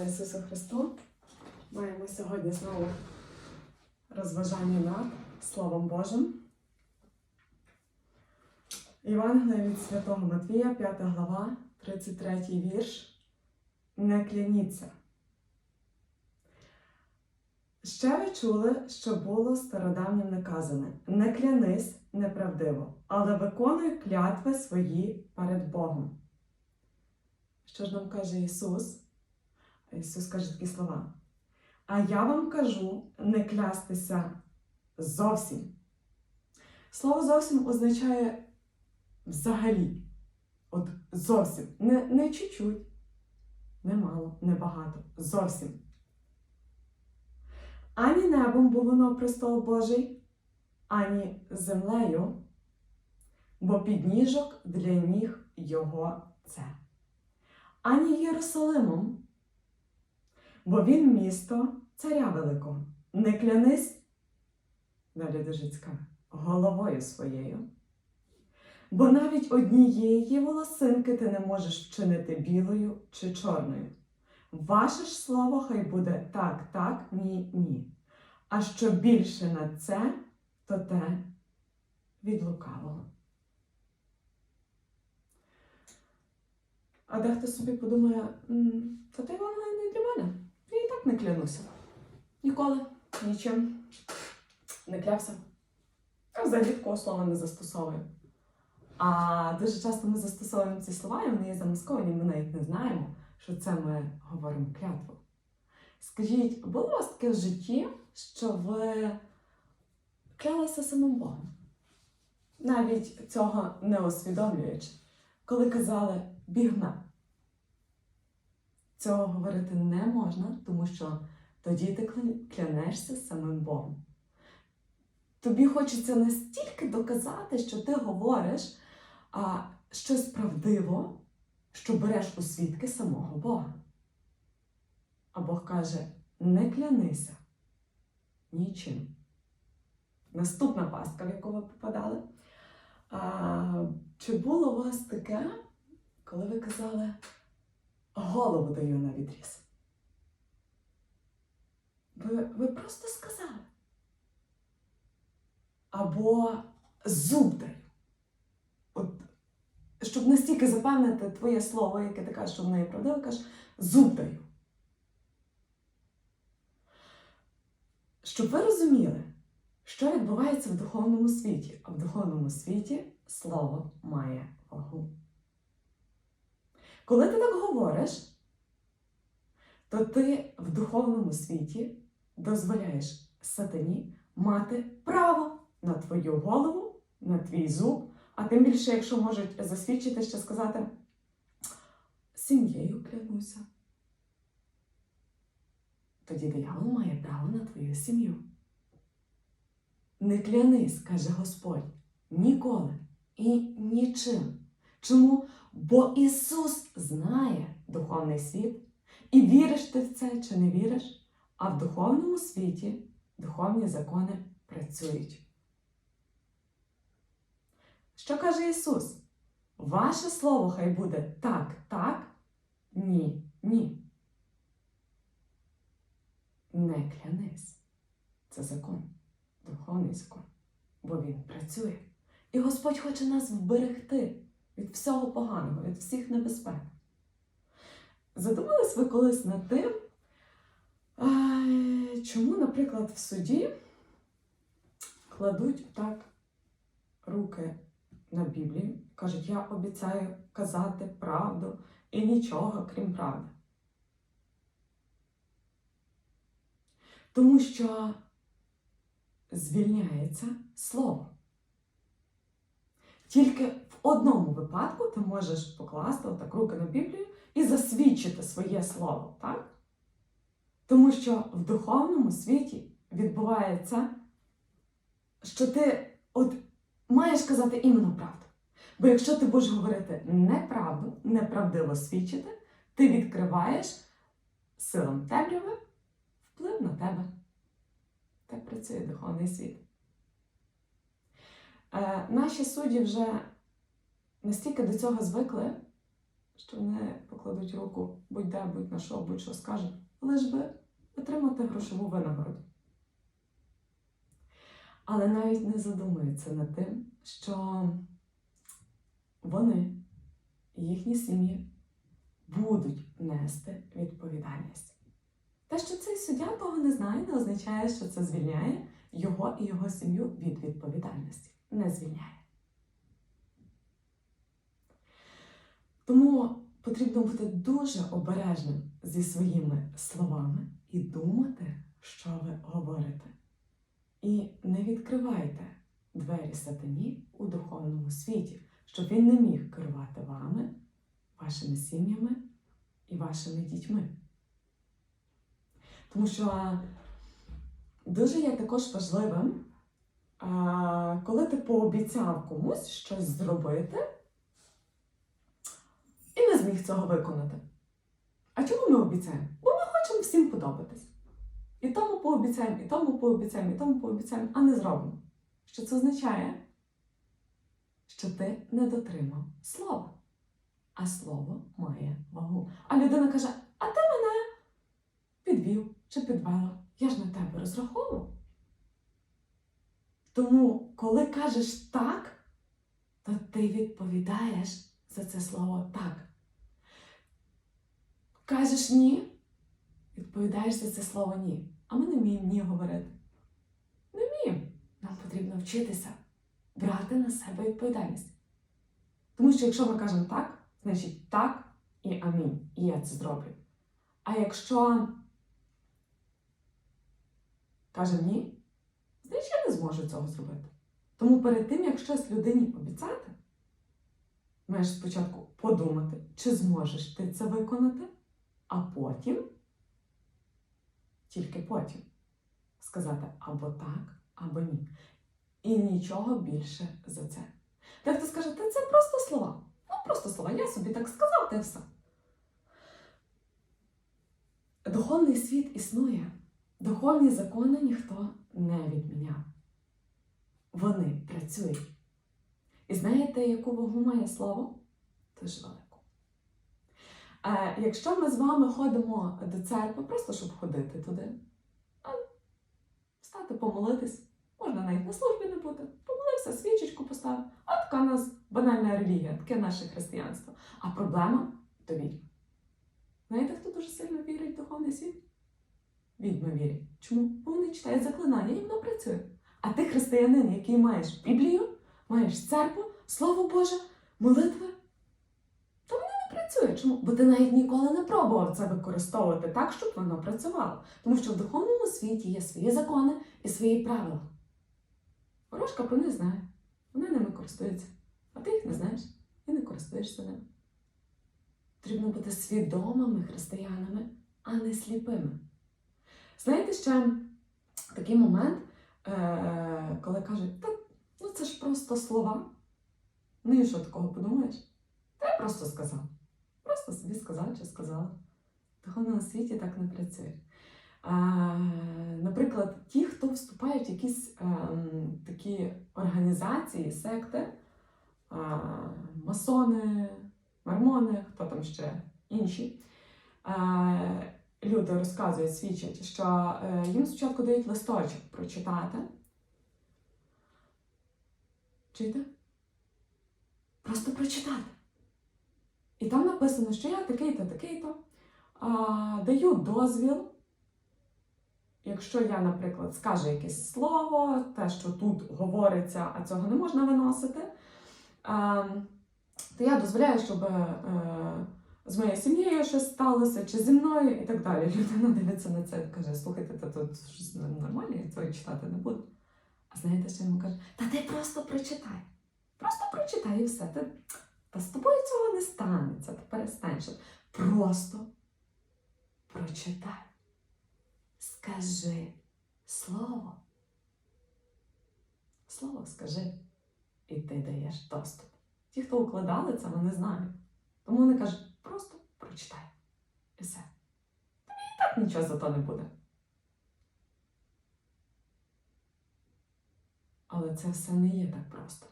Слава Ісусу Христу! Маємо сьогодні знову розважання над Словом Божим. Євангелія від Святого Матвія, 5 глава, 33 вірш. Не кляніться. Ще ви чули, що було стародавнім наказане: не клянись неправдиво, але виконуй клятви свої перед Богом. Що ж нам каже Ісус? Ісус каже такі слова. А я вам кажу не клястися зовсім. Слово зовсім означає взагалі. От зовсім. Не, не чуть-чуть, не мало, не багато. Зовсім. Ані небом був воно престол Божий, ані землею, бо підніжок для ніг його це. Ані Єрусалимом, бо він місто царя великого. Не клянись, далі дуже цікаво, головою своєю. Бо навіть однієї волосинки ти не можеш вчинити білою чи чорною. Ваше ж слово хай буде так, так, ні, ні. А що більше на це, то те від лукавого. А дехто собі подумає, «М, та ти вона не для мене. Я і так не клянуся. Ніколи, нічим не клявся. А взагалі такого слова не застосовую. А дуже часто ми застосовуємо ці слова, і вони є замасковані, ми навіть не знаємо, що це ми говоримо клятву. Скажіть, було у вас таке в житті, що ви клялися самим Богом? Навіть цього не усвідомлюючи, коли казали бігме. Цього говорити не можна, тому що тоді ти клянешся самим Богом. Тобі хочеться настільки доказати, що ти говориш а, щось правдиво, що береш у свідки самого Бога. А Бог каже: не клянися нічим. Наступна пастка, в яку ви попадали. А, чи було у вас таке, коли ви казали голову даю на відріз? Ви, ви просто сказали. Або зуб даю. От, щоб настільки запевнити твоє слово, яке ти кажеш, що в неї правдиве, кажеш, зуб даю. Щоб ви розуміли, що відбувається в духовному світі, а в духовному світі слово має вагу. Коли ти так говориш, то ти в духовному світі дозволяєш сатані мати право на твою голову, на твій зуб, а тим більше, якщо можуть засвідчити, ще сказати сім'єю клянуся. Тоді диявол має право на твою сім'ю. Не клянись, каже Господь, ніколи і нічим. Чому? Бо Ісус знає духовний світ, і віриш ти в це чи не віриш, а в духовному світі духовні закони працюють. Що каже Ісус? Ваше слово хай буде так, так, ні, ні. Не клянись. Це закон, духовний закон, бо він працює. І Господь хоче нас вберегти від всього поганого, від всіх небезпек. Задумались ви колись над тим, чому, наприклад, в суді кладуть так руки на Біблію, кажуть, я обіцяю казати правду і нічого, крім правди. Тому що звільняється слово. Тільки в одному випадку ти можеш покласти отак руки на Біблію і засвідчити своє слово, так? Тому що в духовному світі відбувається, що ти от маєш казати іменно правду. Бо якщо ти будеш говорити неправду, неправдиво свідчити, ти відкриваєш силам темряви вплив на тебе. Так працює духовний світ. Е, наші судді вже настільки до цього звикли, що вони покладуть руку будь-де, будь на що, будь-що скажуть, лиш би отримати грошову винагороду. Але навіть не задумуються над тим, що вони і їхні сім'ї будуть нести відповідальність. Те, що цей суддя того не знає, не означає, що це звільняє його і його сім'ю від відповідальності. Не звільняє. Тому потрібно бути дуже обережним зі своїми словами і думати, що ви говорите. І не відкривайте двері сатані у духовному світі, щоб він не міг керувати вами, вашими сім'ями і вашими дітьми. Тому що дуже є також важливим, коли ти пообіцяв комусь щось зробити і не зміг цього виконати. А чому ми обіцяємо? Бо ми хочемо всім подобатись. І тому пообіцяємо, і тому пообіцяємо, і тому пообіцяємо, а не зробимо. Що це означає? Що ти не дотримав слова. А слово має вагу. А людина каже: а ти мене підвів чи підвела. Я ж на тебе розраховував. Тому, коли кажеш так, то ти відповідаєш за це слово так. Кажеш ні, відповідаєш за це слово ні. А ми не вміємо ні говорити. Не вміємо. Нам потрібно вчитися брати на себе відповідальність. Тому що якщо ми кажемо так, значить так і амінь. І я це зроблю. А якщо кажемо ні, я не зможу цього зробити. Тому перед тим, як щось людині обіцяти, маєш спочатку подумати, чи зможеш ти це виконати, а потім, тільки потім, сказати або так, або ні. І нічого більше за це. Дехто скаже, та це просто слова. Ну, просто слова. Я собі так сказав, та все. Духовний світ існує. Духовні закони ніхто не відміняв. Вони працюють. І знаєте, яку вагу має слово? Дуже велику. Е, якщо ми з вами ходимо до церкви, просто щоб ходити туди, а встати, помолитись, можна навіть на службі не бути, помолився, свічечку поставив. А така у нас банальна релігія, таке наше християнство. А проблема то відьма. Знаєте, хто дуже сильно вірить в духовний світ? Відьми вірять. Чому? Бо вони читають заклинання і воно працює. А ти християнин, який маєш Біблію, маєш церкву, Слово Боже, молитви, то воно не працює. Чому? Бо ти навіть ніколи не пробував це використовувати так, щоб воно працювало. Тому що в духовному світі є свої закони і свої правила. Ворожка про них знає. Вона ними користується. А ти їх не знаєш і не користуєшся ними. Потрібно бути свідомими християнами, а не сліпими. Знаєте, ще такий момент, е- коли кажуть, та ну це ж просто слова. Ну і що такого подумаєш? Та я просто сказав. Просто собі сказав чи сказала. В духовному світі так не працює. Наприклад, ті, хто вступають в якісь ем, такі організації, секти, масони, мормони, хто там ще інші, е, люди розказують, свідчать, що е, їм спочатку дають листочок прочитати. Чуєте? Просто прочитати. І там написано, що я такий-то, такий-то. Даю дозвіл. Якщо я, наприклад, скажу якесь слово, те, що тут говориться, а цього не можна виносити, то я дозволяю, щоб е, з моєю сім'єю щось сталося, чи зі мною, і так далі. Людина дивиться на це і каже: слухайте, та тут щось нормально, я цього читати не буду. А знаєте, що йому каже? Та ти просто прочитай. Просто прочитай і все. Ти, та з тобою цього не станеться, ти перестанеш. Просто прочитай. Скажи слово. Слово скажи. І ти даєш доступ. Ті, хто укладали це, вони знають. Тому вони кажуть, просто прочитай. І все. Тобі і так нічого за то не буде. Але це все не є так просто.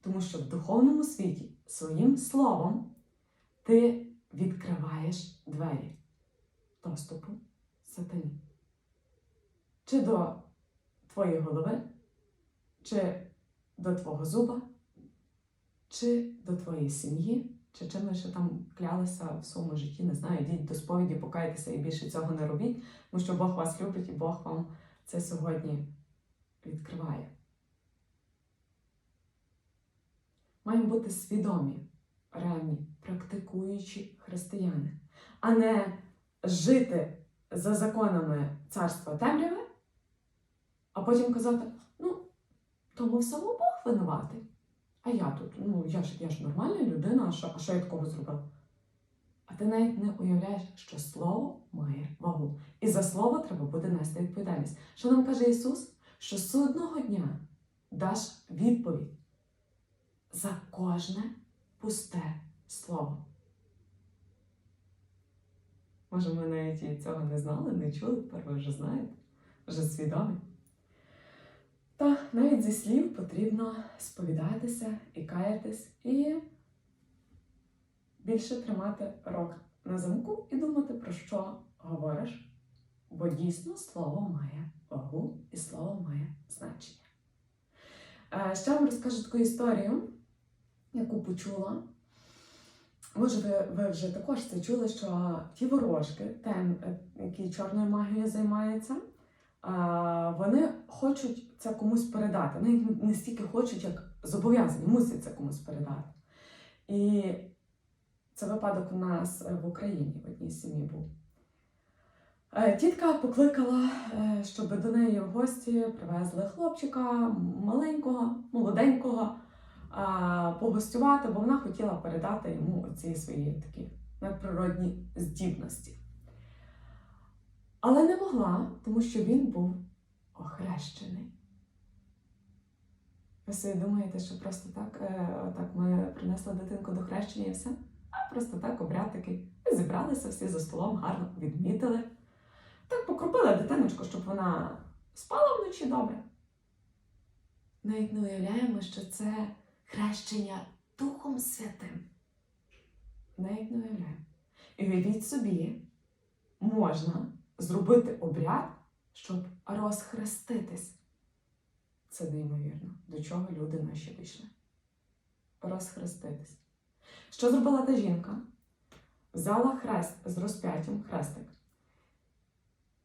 Тому що в духовному світі своїм словом ти відкриваєш двері доступу сатані. Чи до твоєї голови, чи до твого зуба, чи до твоєї сім'ї, чи чим ви ще там клялися в своєму житті, не знаю, йдіть до сповіді, покайтеся і більше цього не робіть, тому що Бог вас любить і Бог вам це сьогодні відкриває. Маємо бути свідомі, реальні, практикуючі християни, а не жити за законами царства темряви, а потім казати, ну, тому в Бог винуватий. А я тут, ну я ж я ж нормальна людина, а що, а що я такого зробила? А ти навіть не уявляєш, що слово має вагу. І за слово треба буде нести відповідальність. Що нам каже Ісус? Що судного дня даш відповідь за кожне пусте слово. Може, ми навіть цього не знали, не чули, тепер ви вже знаєте, вже свідомі. Та навіть зі слів потрібно сповідатися і каятись, і більше тримати рот на замку і думати, про що говориш, бо дійсно слово має вагу і слово має значення. Е, Ще вам розкажу таку історію, яку почула. Може, ви, ви вже також це чули, що ті ворожки, тем, е, які чорною магією займаються, вони хочуть це комусь передати. Навіть не стільки хочуть, як зобов'язані, мусять це комусь передати. І це випадок у нас е, в Україні в одній сім'ї був. Е, Тітка покликала, е, щоб до неї в гості привезли хлопчика маленького, молоденького, погостювати, бо вона хотіла передати йому ці свої такі надприродні здібності. Але не могла, тому що він був охрещений. Ви собі думаєте, що просто так, е, так ми принесли дитинку до хрещення і все? А просто так обряд такий. Ми зібралися всі за столом, гарно відмітили. Так покропили дитиночку, щоб вона спала вночі добре. Навіть не уявляємо, що це хрещення Духом Святим. Навіть не уявляємо. І уявіть собі, можна зробити обряд, щоб розхреститись. Це неймовірно, до чого люди наші вийшли. Розхреститись. Що зробила та жінка? Взяла хрест з розп'яттям, хрестик,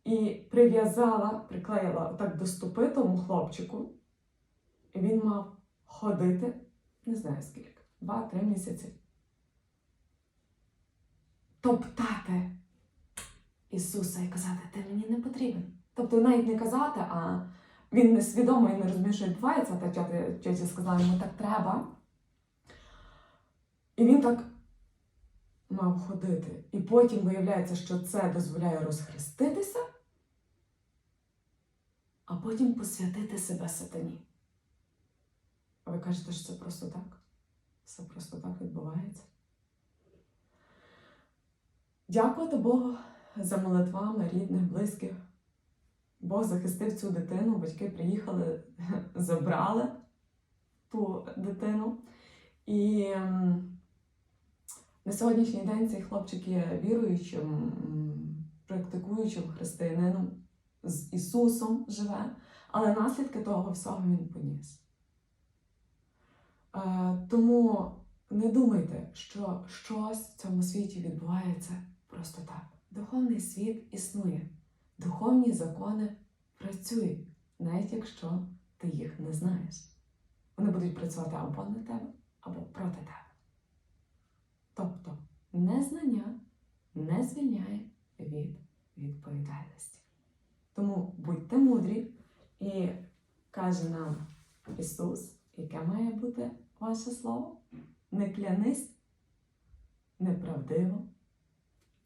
і прив'язала, приклеїла так до стопи тому хлопчику, і він мав ходити, не знаю скільки, два-три місяці. Топтати Ісуса і казати, ти мені не потрібен. Тобто навіть не казати, а він несвідомо і не розуміє, що відбувається, та тьотя сказала йому так треба. І він так мав ходити. І потім виявляється, що це дозволяє розхреститися, а потім посвятити себе сатані. А ви кажете, що це просто так? Все просто так відбувається. Дякувати Богу за молитвами рідних, близьких. Бог захистив цю дитину, батьки приїхали, забрали ту дитину. І на сьогоднішній день цей хлопчик є віруючим, практикуючим християнином, з Ісусом живе, але наслідки того всього він поніс. Е, Тому не думайте, що щось в цьому світі відбувається просто так. Духовний світ існує, духовні закони працюють, навіть якщо ти їх не знаєш. Вони будуть працювати або на тебе, або проти тебе. Тобто незнання не звільняє від відповідальності. Тому будьте мудрі і каже нам Ісус, яке має бути ваше слово. Не клянись неправдиво.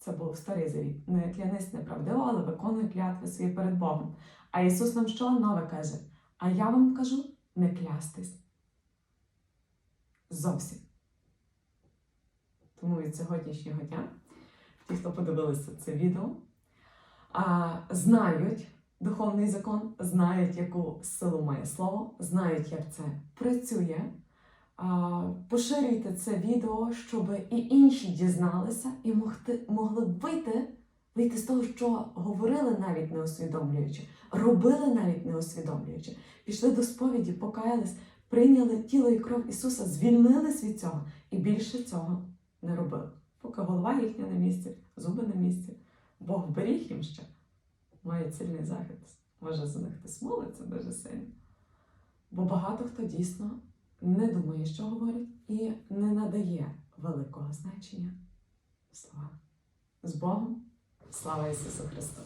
Це був старий завіт. Не клянись неправдиво, але виконуй клятви свої перед Богом. А Ісус нам що нове каже? А я вам кажу не клястись. Зовсім. Тому від сьогоднішнього дня, ті, хто подивилися це відео, знають духовний закон, знають, яку силу має слово, знають, як це працює. Поширюйте це відео, щоб і інші дізналися і могти, могли вийти, вийти з того, що говорили навіть не усвідомлюючи, робили навіть не усвідомлюючи. Пішли до сповіді, покаялись, прийняли тіло і кров Ісуса, звільнились від цього і більше цього не робили. Поки голова їхня на місці, зуби на місці, Бог беріг їм ще, має цільний захист. Може, за них хтось молиться дуже сильно. Бо багато хто дійсно не думає, що говорить, і не надає великого значення словам. З Богом! Слава Ісусу Христу!